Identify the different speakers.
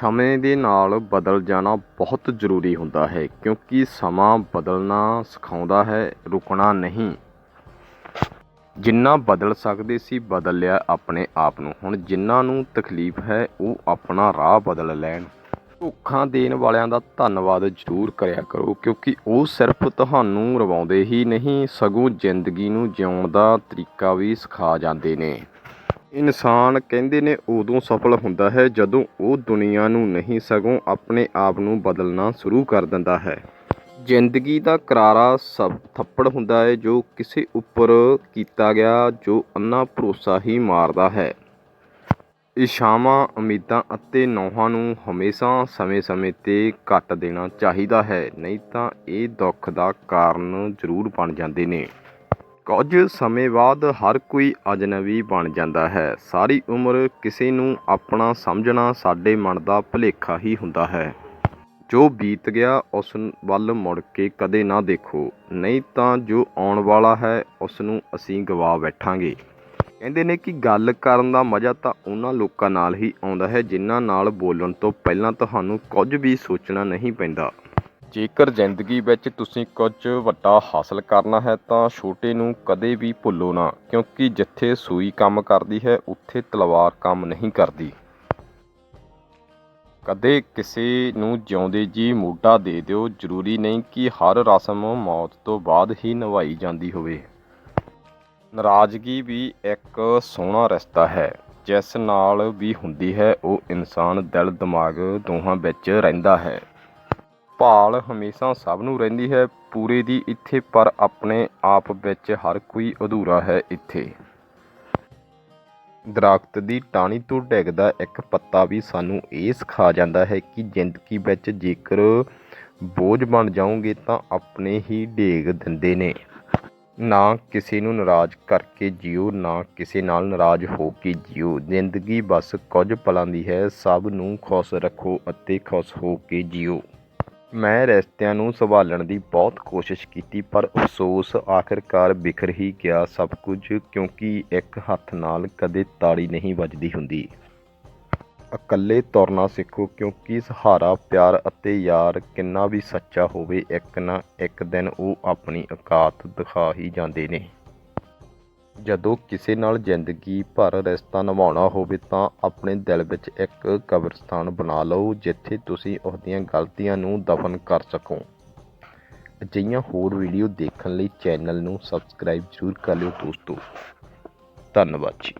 Speaker 1: ਸਮੇਂ ਦੇ ਨਾਲ ਬਦਲ ਜਾਣਾ ਬਹੁਤ ਜ਼ਰੂਰੀ ਹੁੰਦਾ ਹੈ, ਕਿਉਂਕਿ ਸਮਾਂ ਬਦਲਣਾ ਸਿਖਾਉਂਦਾ ਹੈ, ਰੁਕਣਾ ਨਹੀਂ। ਜਿੰਨਾ ਬਦਲ ਸਕਦੇ ਸੀ, ਬਦਲ ਲਿਆ ਆਪਣੇ ਆਪ ਨੂੰ। ਹੁਣ ਜਿਨ੍ਹਾਂ ਨੂੰ ਤਕਲੀਫ ਹੈ, ਉਹ ਆਪਣਾ ਰਾਹ ਬਦਲ ਲੈਣ। ਧੋਖਾ ਦੇਣ ਵਾਲਿਆਂ ਦਾ ਧੰਨਵਾਦ ਜ਼ਰੂਰ ਕਰਿਆ ਕਰੋ, ਕਿਉਂਕਿ ਉਹ ਸਿਰਫ ਤੁਹਾਨੂੰ ਰਵਾਉਂਦੇ ਹੀ ਨਹੀਂ, ਸਗੋਂ ਜ਼ਿੰਦਗੀ ਨੂੰ ਜਿਉਣ ਦਾ ਤਰੀਕਾ ਵੀ ਸਿਖਾ ਜਾਂਦੇ ਨੇ। ਇਨਸਾਨ ਕਹਿੰਦੇ ਨੇ ਉਦੋਂ ਸਫਲ ਹੁੰਦਾ ਹੈ ਜਦੋਂ ਉਹ ਦੁਨੀਆ ਨੂੰ ਨਹੀਂ ਸਗੋਂ ਆਪਣੇ ਆਪ ਨੂੰ ਬਦਲਣਾ ਸ਼ੁਰੂ ਕਰ ਦਿੰਦਾ ਹੈ। ਜ਼ਿੰਦਗੀ ਦਾ ਕਰਾਰਾ ਸਭ ਥੱਪੜ ਹੁੰਦਾ ਹੈ ਜੋ ਕਿਸੇ ਉੱਪਰ ਕੀਤਾ ਗਿਆ, ਜੋ ਅੰਨਾ ਭਰੋਸਾ ਹੀ ਮਾਰਦਾ ਹੈ। ਇਸ਼ਾਵਾਂ, ਉਮੀਦਾਂ ਅਤੇ ਨੌਹਾਂ ਨੂੰ ਹਮੇਸ਼ਾ ਸਮੇਂ-ਸਮੇਂ ਤੇ ਕੱਟ ਦੇਣਾ ਚਾਹੀਦਾ ਹੈ, ਨਹੀਂ ਤਾਂ ਇਹ ਦੁੱਖ ਦਾ ਕਾਰਨ ਜ਼ਰੂਰ ਬਣ ਜਾਂਦੇ ਨੇ। ਕੁਝ ਸਮੇਂ ਬਾਅਦ ਹਰ ਕੋਈ ਅਜਨਬੀ ਬਣ ਜਾਂਦਾ ਹੈ। ਸਾਰੀ ਉਮਰ ਕਿਸੇ ਨੂੰ ਆਪਣਾ ਸਮਝਣਾ ਸਾਡੇ ਮਨ ਦਾ ਭੁਲੇਖਾ ਹੀ ਹੁੰਦਾ ਹੈ। ਜੋ ਬੀਤ ਗਿਆ, ਉਸ ਵੱਲ ਮੁੜ ਕੇ ਕਦੇ ਨਾ ਦੇਖੋ। ਨਹੀਂ ਤਾਂ ਜੋ ਆਉਣ ਵਾਲਾ ਹੈ, ਉਸ ਨੂੰ ਅਸੀਂ ਗਵਾ ਬੈਠਾਂਗੇ। ਕਹਿੰਦੇ ਨੇ ਕਿ ਗੱਲ ਕਰਨ ਦਾ ਮਜ਼ਾ ਤਾਂ ਉਹਨਾਂ ਲੋਕਾਂ ਨਾਲ ਹੀ ਆਉਂਦਾ ਹੈ, ਜਿਨ੍ਹਾਂ ਨਾਲ ਬੋਲਣ ਤੋਂ ਪਹਿਲਾਂ ਤੁਹਾਨੂੰ ਕੁਝ ਵੀ ਸੋਚਣਾ ਨਹੀਂ ਪੈਂਦਾ। ਜੇਕਰ ਜ਼ਿੰਦਗੀ ਵਿੱਚ ਤੁਸੀਂ ਕੁਝ ਵੱਡਾ ਹਾਸਲ ਕਰਨਾ ਹੈ ਤਾਂ ਛੋਟੇ ਨੂੰ ਕਦੇ ਵੀ ਭੁੱਲੋ ਨਾ, ਕਿਉਂਕਿ ਜਿੱਥੇ ਸੂਈ ਕੰਮ ਕਰਦੀ ਹੈ, ਉੱਥੇ ਤਲਵਾਰ ਕੰਮ ਨਹੀਂ ਕਰਦੀ। ਕਦੇ ਕਿਸੇ ਨੂੰ ਜਿਉਂਦੇ ਜੀ ਮੋਢਾ ਦੇ ਦਿਓ, ਜ਼ਰੂਰੀ ਨਹੀਂ ਕਿ ਹਰ ਰਸਮ ਮੌਤ ਤੋਂ ਬਾਅਦ ਹੀ ਨਿਭਾਈ ਜਾਂਦੀ ਹੋਵੇ। ਨਾਰਾਜ਼ਗੀ ਵੀ ਇੱਕ ਸੋਹਣਾ ਰਿਸ਼ਤਾ ਹੈ, ਜਿਸ ਨਾਲ ਵੀ ਹੁੰਦੀ ਹੈ, ਉਹ ਇਨਸਾਨ ਦਿਲ, ਦਿਮਾਗ ਦੋਹਾਂ ਵਿੱਚ ਰਹਿੰਦਾ ਹੈ। ਭਾਲ ਹਮੇਸ਼ਾ ਸਭ ਨੂੰ ਰਹਿੰਦੀ ਹੈ ਪੂਰੇ ਦੀ ਇੱਥੇ, ਪਰ ਆਪਣੇ ਆਪ ਵਿੱਚ ਹਰ ਕੋਈ ਅਧੂਰਾ ਹੈ ਇੱਥੇ। ਦਰਖਤ ਦੀ ਟਾਹਣੀ ਤੋਂ ਡਿੱਗਦਾ ਇੱਕ ਪੱਤਾ ਵੀ ਸਾਨੂੰ ਇਹ ਸਿਖਾ ਜਾਂਦਾ ਹੈ ਕਿ ਜ਼ਿੰਦਗੀ ਵਿੱਚ ਜੇਕਰ ਬੋਝ ਬਣ ਜਾਓਗੇ ਤਾਂ ਆਪਣੇ ਹੀ ਡੇਗ ਦਿੰਦੇ ਨੇ। ਨਾ ਕਿਸੇ ਨੂੰ ਨਾਰਾਜ਼ ਕਰਕੇ ਜਿਓ, ਨਾ ਕਿਸੇ ਨਾਲ ਨਾਰਾਜ਼ ਹੋ ਕੇ ਜਿਓ। ਜ਼ਿੰਦਗੀ ਬਸ ਕੁਝ ਪਲਾਂ ਦੀ ਹੈ, ਸਭ ਨੂੰ ਖੁਸ਼ ਰੱਖੋ ਅਤੇ ਖੁਸ਼ ਹੋ ਕੇ ਜਿਓ। ਮੈਂ ਰਿਸ਼ਤਿਆਂ ਨੂੰ ਸੰਭਾਲਣ ਦੀ ਬਹੁਤ ਕੋਸ਼ਿਸ਼ ਕੀਤੀ, ਪਰ ਅਫਸੋਸ ਆਖਿਰਕਾਰ ਬਿਖਰ ਹੀ ਗਿਆ ਸਭ ਕੁਝ, ਕਿਉਂਕਿ ਇੱਕ ਹੱਥ ਨਾਲ ਕਦੇ ਤਾੜੀ ਨਹੀਂ ਵੱਜਦੀ ਹੁੰਦੀ। ਇਕੱਲੇ ਤੁਰਨਾ ਸਿੱਖੋ, ਕਿਉਂਕਿ ਸਹਾਰਾ, ਪਿਆਰ ਅਤੇ ਯਾਰ ਕਿੰਨਾ ਵੀ ਸੱਚਾ ਹੋਵੇ, ਇੱਕ ਨਾ ਇੱਕ ਦਿਨ ਉਹ ਆਪਣੀ ਔਕਾਤ ਦਿਖਾ ਹੀ ਜਾਂਦੇ ਨੇ। ਜਦੋਂ ਕਿਸੇ ਨਾਲ ਜ਼ਿੰਦਗੀ ਭਰ ਰਿਸ਼ਤਾ ਨਿਭਾਉਣਾ ਹੋਵੇ ਤਾਂ ਆਪਣੇ ਦਿਲ ਵਿੱਚ ਇੱਕ ਕਬਰਸਤਾਨ ਬਣਾ ਲਓ, ਜਿੱਥੇ ਤੁਸੀਂ ਉਹਦੀਆਂ ਗਲਤੀਆਂ ਨੂੰ ਦਫਨ ਕਰ ਸਕੋ। ਅਜਿਹੀਆਂ ਹੋਰ ਵੀਡੀਓ ਦੇਖਣ ਲਈ ਚੈਨਲ ਨੂੰ ਸਬਸਕ੍ਰਾਈਬ ਜ਼ਰੂਰ ਕਰ ਲਿਓ ਦੋਸਤੋ। ਧੰਨਵਾਦ ਜੀ।